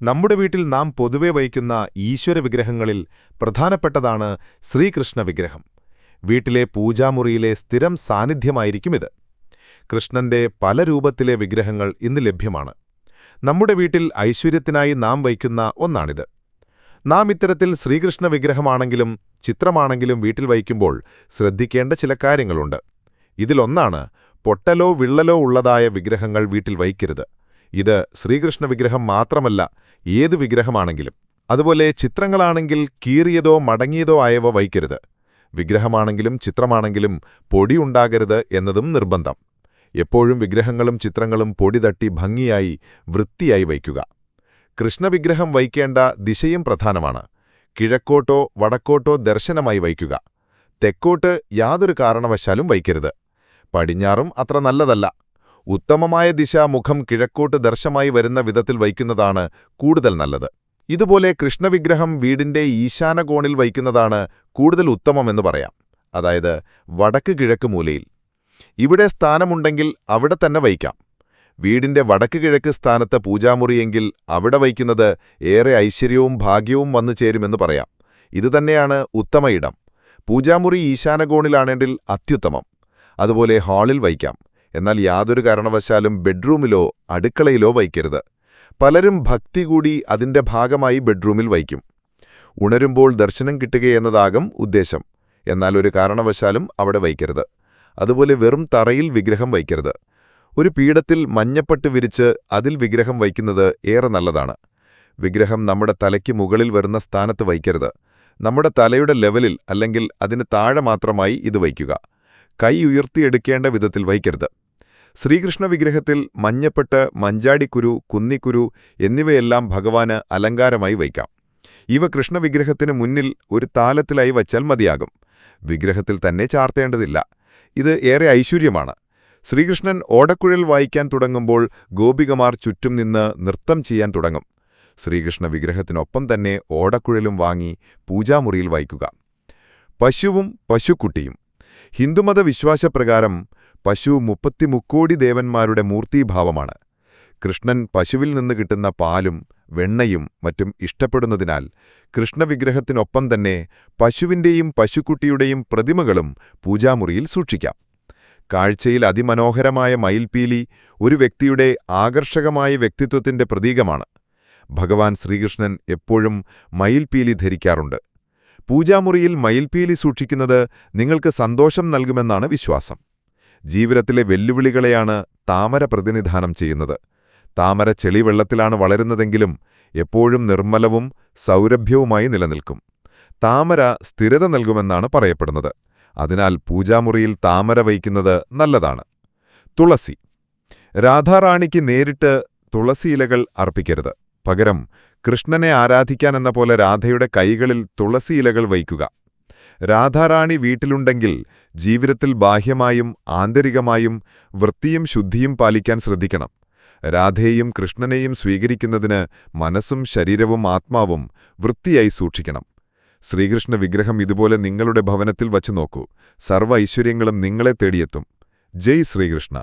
നമ്മുടെ വീട്ടിൽ നാം പൊതുവെ വയ്ക്കുന്ന ഈശ്വര വിഗ്രഹങ്ങളിൽ പ്രധാനപ്പെട്ടതാണ് ശ്രീകൃഷ്ണ വിഗ്രഹം വീട്ടിലെ പൂജാമുറിയിലെ സ്ഥിരം സാന്നിധ്യമായിരിക്കും ഇത്. കൃഷ്ണന്റെ പല രൂപത്തിലെ വിഗ്രഹങ്ങൾ ഇന്ന് ലഭ്യമാണ്. നമ്മുടെ വീട്ടിൽ ഐശ്വര്യത്തിനായി നാം വയ്ക്കുന്ന ഒന്നാണിത്. നാം ഇത്തരത്തിൽ ശ്രീകൃഷ്ണ വിഗ്രഹമാണെങ്കിലും ചിത്രമാണെങ്കിലും വീട്ടിൽ വയ്ക്കുമ്പോൾ ശ്രദ്ധിക്കേണ്ട ചില കാര്യങ്ങളുണ്ട്. ഇതിലൊന്നാണ് പൊട്ടലോ വിള്ളലോ ഉള്ളതായ വിഗ്രഹങ്ങൾ വീട്ടിൽ വയ്ക്കരുത് ഇത് ശ്രീകൃഷ്ണ വിഗ്രഹം മാത്രമല്ല ഏതു വിഗ്രഹമാണെങ്കിലും. അതുപോലെ ചിത്രങ്ങളാണെങ്കിൽ കീറിയതോ മടങ്ങിയതോ ആയവ വയ്ക്കരുത് വിഗ്രഹമാണെങ്കിലും ചിത്രമാണെങ്കിലും പൊടി ഉണ്ടാകരുത് എന്നതും നിർബന്ധം. എപ്പോഴും വിഗ്രഹങ്ങളും ചിത്രങ്ങളും പൊടി തട്ടി ഭംഗിയായി വൃത്തിയായി വയ്ക്കുക. കൃഷ്ണവിഗ്രഹം വയ്ക്കേണ്ട ദിശയും പ്രധാനമാണ്. കിഴക്കോട്ടോ വടക്കോട്ടോ ദർശനമായി വയ്ക്കുക തെക്കോട്ട് യാതൊരു കാരണവശാലും വയ്ക്കരുത് പടിഞ്ഞാറും അത്ര നല്ലതല്ല. ഉത്തമമായ ദിശ മുഖം കിഴക്കോട്ട് ദർശമായി വരുന്ന വിധത്തിൽ വയ്ക്കുന്നതാണ് കൂടുതൽ നല്ലത്. ഇതുപോലെ കൃഷ്ണവിഗ്രഹം വീടിന്റെ ഈശാനകോണിൽ വയ്ക്കുന്നതാണ് കൂടുതൽ ഉത്തമമെന്ന് പറയാം. അതായത് വടക്ക് കിഴക്ക് മൂലയിൽ. ഇവിടെ സ്ഥാനമുണ്ടെങ്കിൽ അവിടെ തന്നെ വയ്ക്കാം വീടിന്റെ വടക്ക് കിഴക്ക് സ്ഥാനത്ത് പൂജാമുറിയെങ്കിൽ അവിടെ വയ്ക്കുന്നത് ഏറെ ഐശ്വര്യവും ഭാഗ്യവും വന്നു ചേരുമെന്ന് പറയാം. ഇതുതന്നെയാണ് ഉത്തമ ഇടം. പൂജാമുറി ഈശാനകോണിലാണെങ്കിൽ അത്യുത്തമം. അതുപോലെ ഹാളിൽ വയ്ക്കാം എന്നാൽ യാതൊരു കാരണവശാലും ബെഡ്റൂമിലോ അടുക്കളയിലോ വയ്ക്കരുത്. പലരും ഭക്തി കൂടി അതിന്റെ ഭാഗമായി ബെഡ്റൂമിൽ വയ്ക്കും. ഉണരുമ്പോൾ ദർശനം കിട്ടുകയെന്നതാകും ഉദ്ദേശം. എന്നാൽ ഒരു കാരണവശാലും അവിടെ വയ്ക്കരുത്. അതുപോലെ വെറും തറയിൽ വിഗ്രഹം വയ്ക്കരുത്. ഒരു പീഠത്തിൽ മഞ്ഞപ്പട്ട് വിരിച്ച് അതിൽ വിഗ്രഹം വയ്ക്കുന്നത് ഏറെ നല്ലതാണ്. വിഗ്രഹം നമ്മുടെ തലയ്ക്ക് മുകളിൽ വരുന്ന സ്ഥാനത്ത് വയ്ക്കരുത്. നമ്മുടെ തലയുടെ ലെവലിൽ അല്ലെങ്കിൽ അതിന് താഴെ മാത്രമായി ഇത് വയ്ക്കുക. കൈ ഉയർത്തിയെടുക്കേണ്ട വിധത്തിൽ വയ്ക്കരുത് ശ്രീകൃഷ്ണ വിഗ്രഹത്തിൽ മഞ്ഞപ്പെട്ട് മഞ്ചാടിക്കുരു കുന്നിക്കുരു എന്നിവയെല്ലാം ഭഗവാന് അലങ്കാരമായി വയ്ക്കാം. ഇവ കൃഷ്ണവിഗ്രഹത്തിന് മുന്നിൽ ഒരു താലത്തിലായി വച്ചാൽ മതിയാകും. വിഗ്രഹത്തിൽ തന്നെ ചാർത്തേണ്ടതില്ല. ഇത് ഏറെ ഐശ്വര്യമാണ്. ശ്രീകൃഷ്ണൻ ഓടക്കുഴൽ വായിക്കാൻ തുടങ്ങുമ്പോൾ ഗോപികമാർ ചുറ്റും നിന്ന് നൃത്തം ചെയ്യാൻ തുടങ്ങും. ശ്രീകൃഷ്ണ വിഗ്രഹത്തിനൊപ്പം തന്നെ ഓടക്കുഴലും വാങ്ങി പൂജാമുറിയിൽ വായിക്കുക. പശുവും പശുക്കുട്ടിയും ഹിന്ദുമത വിശ്വാസപ്രകാരം പശു മുപ്പത്തിമുക്കോടി ദേവന്മാരുടെ മൂർത്തീഭാവമാണ്. കൃഷ്ണൻ പശുവിൽ നിന്ന് കിട്ടുന്ന പാലും വെണ്ണയും മറ്റും ഇഷ്ടപ്പെടുന്നതിനാൽ കൃഷ്ണവിഗ്രഹത്തിനൊപ്പം തന്നെ പശുവിന്റെയും പശുക്കുട്ടിയുടെയും പ്രതിമകളും പൂജാമുറിയിൽ സൂക്ഷിക്കാം. കാഴ്ചയിൽ അതിമനോഹരമായ മയിൽപീലി ഒരു വ്യക്തിയുടെ ആകർഷകമായ വ്യക്തിത്വത്തിന്റെ പ്രതീകമാണ്. ഭഗവാൻ ശ്രീകൃഷ്ണൻ എപ്പോഴും മയിൽപീലി ധരിക്കാറുണ്ട്. പൂജാമുറിയിൽ മയിൽപീലി സൂക്ഷിക്കുന്നത് നിങ്ങൾക്ക് സന്തോഷം നൽകുമെന്നാണ് വിശ്വാസം. ജീവിതത്തിലെ വെല്ലുവിളികളെയാണ് താമര പ്രതിനിധാനം ചെയ്യുന്നത്. താമര ചെളിവെള്ളത്തിലാണ് വളരുന്നതെങ്കിലും എപ്പോഴും നിർമ്മലവും സൗരഭ്യവുമായി നിലനിൽക്കും. താമര സ്ഥിരത നൽകുമെന്നാണ് പറയപ്പെടുന്നത്. അതിനാൽ പൂജാമുറിയിൽ താമര വയ്ക്കുന്നത് നല്ലതാണ്. തുളസി. രാധാറാണിക്ക് നേരിട്ട് തുളസിയിലകൾ അർപ്പിക്കരുത്. പകരം കൃഷ്ണനെ ആരാധിക്കാനെന്ന പോലെ രാധയുടെ കൈകളിൽ തുളസിയിലകൾ വയ്ക്കുക. രാധാറാണി വീട്ടിലുണ്ടെങ്കിൽ ജീവിതത്തിൽ ബാഹ്യമായും ആന്തരികമായും വൃത്തിയും ശുദ്ധിയും പാലിക്കാൻ ശ്രദ്ധിക്കണം. രാധയെയും കൃഷ്ണനെയും സ്വീകരിക്കുന്നതിന് മനസ്സും ശരീരവും ആത്മാവും വൃത്തിയായി സൂക്ഷിക്കണം. ശ്രീകൃഷ്ണ വിഗ്രഹം ഇതുപോലെ നിങ്ങളുടെ ഭവനത്തിൽ വച്ചു നോക്കൂ. സർവ ഐശ്വര്യങ്ങളും നിങ്ങളെ തേടിയെത്തും. ജയ് ശ്രീകൃഷ്ണ.